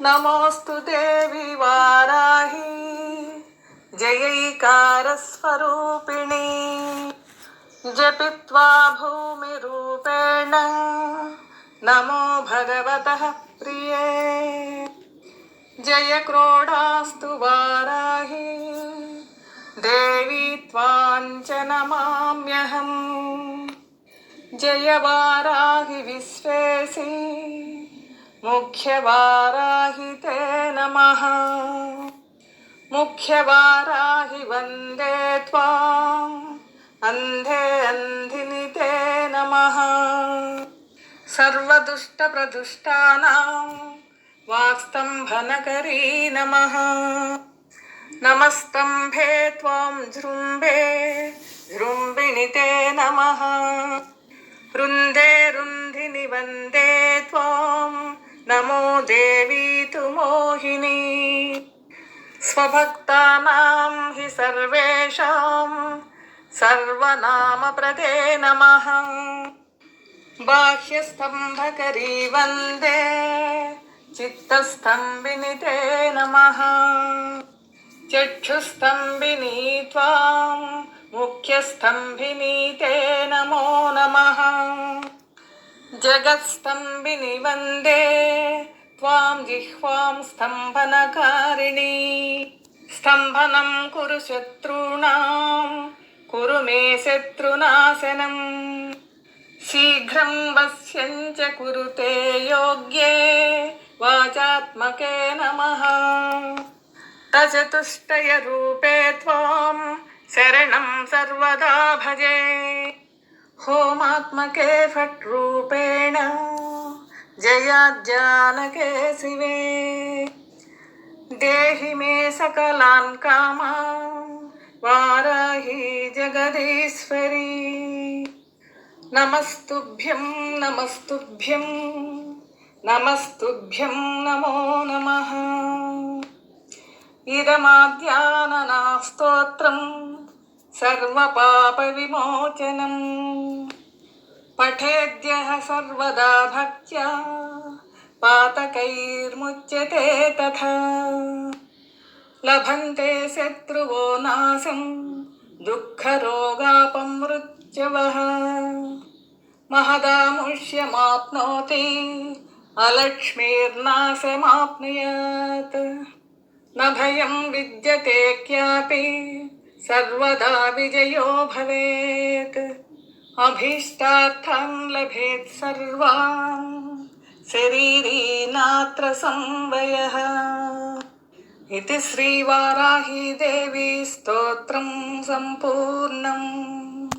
नमोऽस्तु देवि वाराहि। जयैकारस्वरूपिणी जपित्वा भूमिरूपेण। नमो भगवतः प्रिये। जय क्रोडास्तु वाराही। देवी त्वाञ्च नमाम्यहम्। जय वाराहि विश्वेसि मुख्यवाराहि ते नमः। मुख्यवाराहि वंदे त्वाम्। अन्धे अन्धिनि ते नमः। सर्वदुष्टप्रदुष्टानां वाक्स्तम्भनकरी नमः। नमस्तम्भे त्वां जृम्भे जृम्बिणि ते नमः। रुन्दे रुन्धिनि स्वभक्तानां हि सर्वेषां सर्वनामप्रदे नमः बाह्यस्तम्भकरी वंदे चित्तस्तम्भिनि ते नमः चक्षुस्तम्भिनी त्वां मुख्यस्तम्भिनी ते नमो। नमः जगत्स्तम्भिनि वंदे त्वां जिह्वां स्तम्भनकारिणी स्तम्भनं कुरु शत्रूणां कुरु मे शत्रुनाशनम् शीघ्रं वश्यञ्च कुरुते योग्ये वाचात्मके नमः तचतुष्टयरूपे त्वां शरणं सर्वदा भजे होमात्मके फट् रूपेण जयाज्जानके शिवे। देहि मे सकलान् कामान्। वाराहि जगदीश्वरी। नमस्तुभ्यं नमस्तुभ्यं नमस्तुभ्यं नमो नमः। इदमाद्याननास्तोत्रं सर्वपापविमोचनम्। पठेद्यः सर्वदा भक्त्या। पातकैर्मुच्यते तथा। लभन्ते शत्रुवो नाशं, दुःखरोगापमृत्यवः। महदामुष्यमाप्नोति, अलक्ष्मीर्नाशमाप्नुयात्। न भयं विद्यते क्यापि, सर्वदा विजयो भवेत्। अभीष्टार्थं लभेत् सर्वान् शरीरी नात्र संवयः इति श्रीवाराही देवी स्तोत्रं सम्पूर्णम्